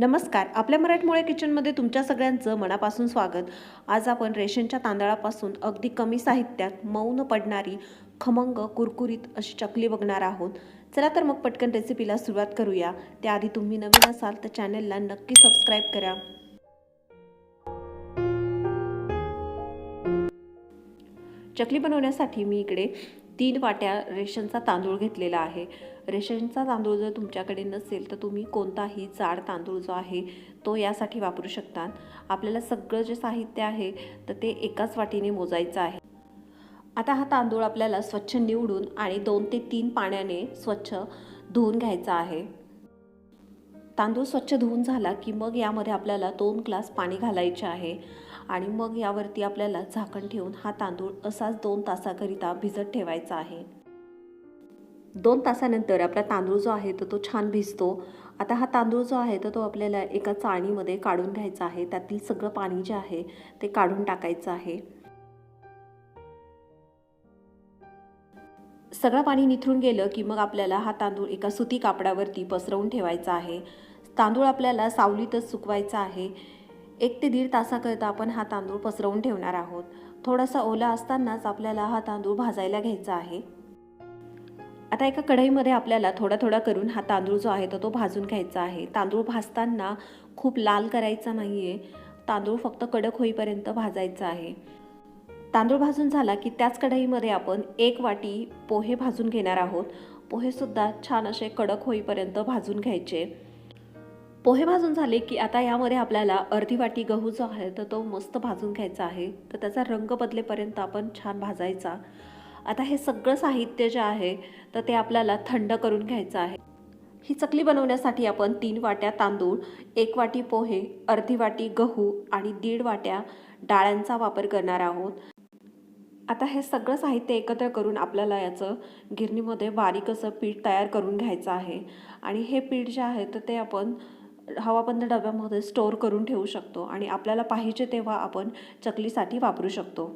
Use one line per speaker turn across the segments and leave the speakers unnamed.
नमस्कार. आपल्या मराठमोळ्या किचनमध्ये तुमच्या सगळ्यांचं मनापासून स्वागत. आज आपण रेशनच्या तांदळापासून अगदी कमी साहित्यात मौन पडणारी खमंग कुरकुरीत अशी चकली बघणार आहोत. चला तर मग पटकन रेसिपीला सुरुवात करूया. त्याआधी तुम्ही नवीन असाल तर चॅनलला नक्की सबस्क्राईब करा. चकली बनवण्यासाठी मी इकडे तीन वाट्या रेशनचा तांदूळ घेतलेला आहे. रेशनचा तांदूळ जर तुमच्याकडे नसेल तर तुम्ही कोणताही जाड तांदूळ जो आहे तो यासाठी वापरू शकता आपल्याला सगळं जे साहित्य आहे तर ते एकाच वाटीने मोजायचं आहे. आता हा तांदूळ आपल्याला स्वच्छ निवडून आणि दोन ते तीन पाण्याने स्वच्छ धुवून घ्यायचा आहे. तांदूळ स्वच्छ धुवून झाला की मग यामध्ये आपल्याला दोन ग्लास पाणी घालायचे आहे. आणि मग यावरती आपल्याला झाकण ठेवून हा तांदूळ असाच दोन तासाकरिता भिजत ठेवायचा आहे. दोन तासानंतर आपला तांदूळ जो आहे तर तो छान भिजतो. आता हा तांदूळ जो आहे तर तो आपल्याला एका चाळणीमध्ये काढून घ्यायचा आहे. त्यातील सगळं पाणी जे आहे ते काढून टाकायचं आहे. सगळं पाणी निथरून गेलं की मग आपल्याला हा तांदूळ एका सुती कापडावरती पसरवून ठेवायचा आहे. तांदूळ आपल्याला सावलीतच सुकवायचा आहे. एक ते दीड तासाकरिता आपण हा तांदूळ पसरवून ठेवणार आहोत. थोडासा ओला असतानाच आपल्याला हा तांदूळ भाजायला घ्यायचा आहे. आता एका कढईमध्ये आपल्याला थोडा थोडा करून हा तांदूळ जो आहे तर तो भाजून घ्यायचा आहे. तांदूळ भाजताना खूप लाल करायचा नाही आहे तांदूळ फक्त कडक होईपर्यंत भाजायचा आहे. तांदूळ भाजून झाला की त्याच कढईमध्ये आपण एक वाटी पोहे भाजून घेणार आहोत. पोहेसुद्धा छान असे कडक होईपर्यंत भाजून घ्यायचे. पोहे भाजून झाले की आता यामध्ये आपल्याला अर्धी वाटी गहू जो आहे तर तो मस्त भाजून घ्यायचा आहे. तर त्याचा रंग बदलेपर्यंत आपण छान भाजायचा. आता हे सगळं साहित्य जे आहे तर ते आपल्याला थंड करून घ्यायचं आहे. ही चकली बनवण्यासाठी आपण तीन वाट्या तांदूळ एक वाटी पोहे अर्धी वाटी गहू आणि दीड वाट्या डाळ्यांचा वापर करणार आहोत. आता हे सगळं साहित्य एकत्र करून आपल्याला याचं गिरणीमध्ये बारीक असं पीठ तयार करून घ्यायचं आहे. आणि हे पीठ जे आहे तर ते आपण हवाबंद डब्यामध्ये स्टोअर करून ठेवू शकतो आणि आपल्याला पाहिजे तेव्हा आपण चकलीसाठी वापरू शकतो.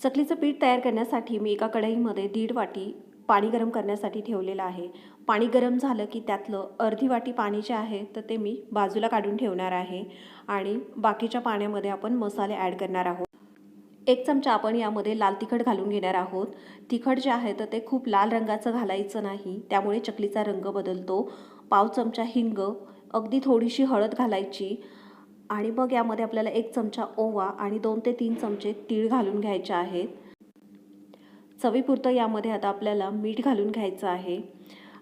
चकलीचं पीठ तयार करण्यासाठी मी एका कढईमध्ये दीड वाटी पाणी गरम करण्यासाठी ठेवलेलं आहे. पाणी गरम झालं की त्यातलं अर्धी वाटी पाणी जे आहे तर ते मी बाजूला काढून ठेवणार आहे आणि बाकीच्या पाण्यामध्ये आपण मसाले ॲड करणार आहोत. एक चमचा आपण यामध्ये लाल तिखट घालून घेणार आहोत. तिखट जे आहे तर ते खूप लाल रंगाचं घालायचं नाही त्यामुळे चकलीचा रंग बदलतो. पाव चमचा हिंग अगदी थोडीशी हळद घालायची आणि मग यामध्ये आपल्याला एक चमचा ओवा आणि दोन ते तीन चमचे तीळ घालून घ्यायचे आहेत. चवीपुरतं यामध्ये आता आपल्याला मीठ घालून घ्यायचं आहे.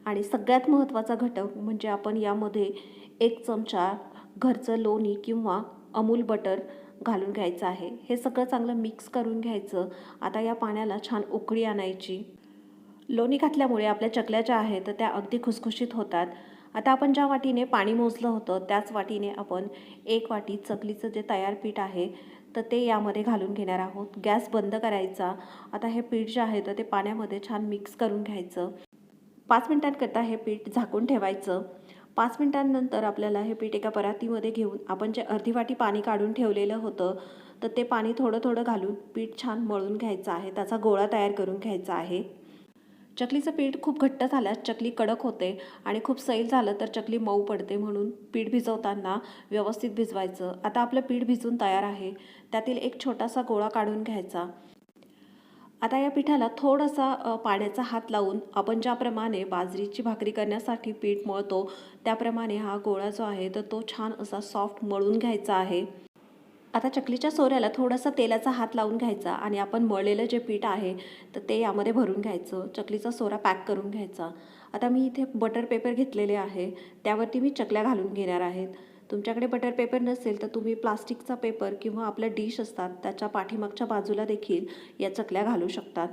आणि सगळ्यात महत्त्वाचा घटक म्हणजे आपण यामध्ये एक चमचा घरचं लोणी किंवा अमूल बटर घालून घ्यायचं आहे. हे सगळं चांगलं मिक्स करून घ्यायचं. आता या पाण्याला छान उकळी आणायची. लोणी घातल्यामुळे आपल्या चकल्या ज्या आहेत तर त्या अगदी खुसखुशीत होतात. आता आपण ज्या वाटीने पाणी मोजलं होतं त्याच वाटीने आपण एक वाटी चकलीचं जे तयार पीठ आहे तर ते यामध्ये घालून घेणार आहोत. गॅस बंद करायचा. आता हे पीठ जे आहे तर ते पाण्यामध्ये छान मिक्स करून घ्यायचं. पाच मिनटांकरता हे पीठ झाकून ठेवायचं. पाच मिनटांनंतर आपल्याला हे पीठ एका परातीमध्ये घेऊन आपण जे अर्धी वाटी पाणी काढून ठेवलेलं होतं तर ते पाणी थोडं थोडं घालून पीठ छान मळून घ्यायचं आहे. त्याचा गोळा तयार करून घ्यायचा आहे. चकलीचं पीठ खूप घट्ट झाल्यास चकली कडक होते आणि खूप सैल झालं तर चकली मऊ पडते म्हणून पीठ भिजवताना व्यवस्थित भिजवायचं. आता आपलं पीठ भिजून तयार आहे. त्यातील एक छोटासा गोळा काढून घ्यायचा. आता या पिठाला थोडासा पाण्याचा हात लावून आपण ज्याप्रमाणे बाजरीची भाकरी करण्यासाठी पीठ मळतो त्याप्रमाणे हा गोळा जो आहे तर तो छान असा सॉफ्ट मळून घ्यायचा आहे. आता चकलीच्या सोऱ्याला थोडासा तेलाचा हात लावून घ्यायचा आणि आपण मळलेलं जे पीठ आहे तर ते यामध्ये भरून घ्यायचं. चकलीचा सोरा पॅक करून घ्यायचा. आता मी इथे बटर पेपर घेतलेले आहे. त्यावरती मी चकल्या घालून घेणार आहेत तुमच्याकडे बटर पेपर नसेल तर तुम्ही प्लास्टिकचा पेपर किंवा आपल्या डिश असतात त्याच्या पाठीमागच्या बाजूला देखील या चकल्या घालू शकतात.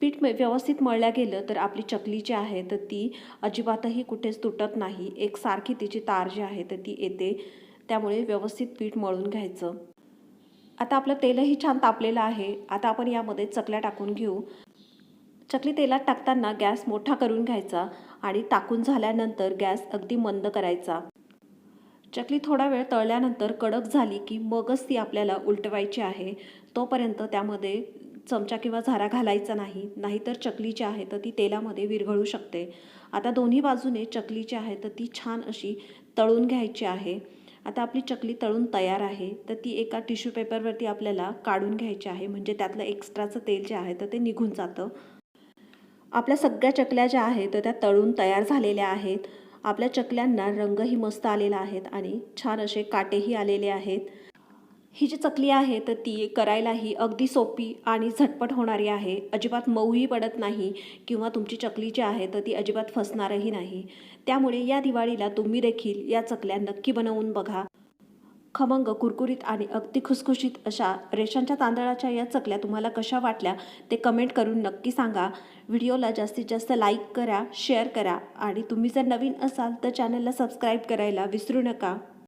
पीठ व्यवस्थित मळल्या गेलं तर आपली चकली जी आहे तर ती अजिबातही कुठेच तुटत नाही. एक सारखी तिची तार जी आहे तर ती येते. त्यामुळे व्यवस्थित पीठ मळून घ्यायचं. आता आपलं तेलही छान तापलेलं आहे. आता आपण यामध्ये चकल्या टाकून घेऊ. चकली तेलात टाकताना गॅस मोठा करून घ्यायचा आणि टाकून झाल्यानंतर गॅस अगदी मंद करायचा. चकली थोडा वेळ तळल्यानंतर कडक झाली की मगच ती आपल्याला उलटवायची आहे. तोपर्यंत त्यामध्ये चमचा किंवा झारा घालायचा नाही. नाहीतर चकली जी आहे तर ती तेलामध्ये विरघळू शकते. आता दोन्ही बाजूने चकली जी आहे तर ती छान अशी तळून घ्यायची आहे. आता आपली चकली तळून तयार आहे तर ती एका टिश्यू पेपरवरती आपल्याला काढून घ्यायची आहे. म्हणजे त्यातलं एक्स्ट्राचं तेल जे आहे तर ते निघून जातं. आपल्या सगळ्या चकल्या ज्या आहेत तर त्या तळून तयार झालेल्या आहेत. आपल्या चकल्यांना रंगही मस्त आलेला आहेत आणि छान असे काटेही आलेले आहेत. ही जी चकली आहे तर ती करायलाही अगदी सोपी आणि झटपट होणारी आहे. अजिबात मऊही पडत नाही किंवा तुमची चकली जी आहे तर ती अजिबात फसणारही नाही. त्यामुळे या दिवाळीला तुम्ही देखील या चकल्या नक्की बनवून बघा. खमंग कुरकुरीत आणि अगदी खुसखुशीत अशा रेशनच्या तांदळाच्या या चकल्या तुम्हाला कशा वाटल्या ते कमेंट करून नक्की सांगा. व्हिडिओला जास्तीत जास्त लाईक करा शेअर करा आणि तुम्ही जर नवीन असाल तर चॅनलला सबस्क्राईब करायला विसरू नका.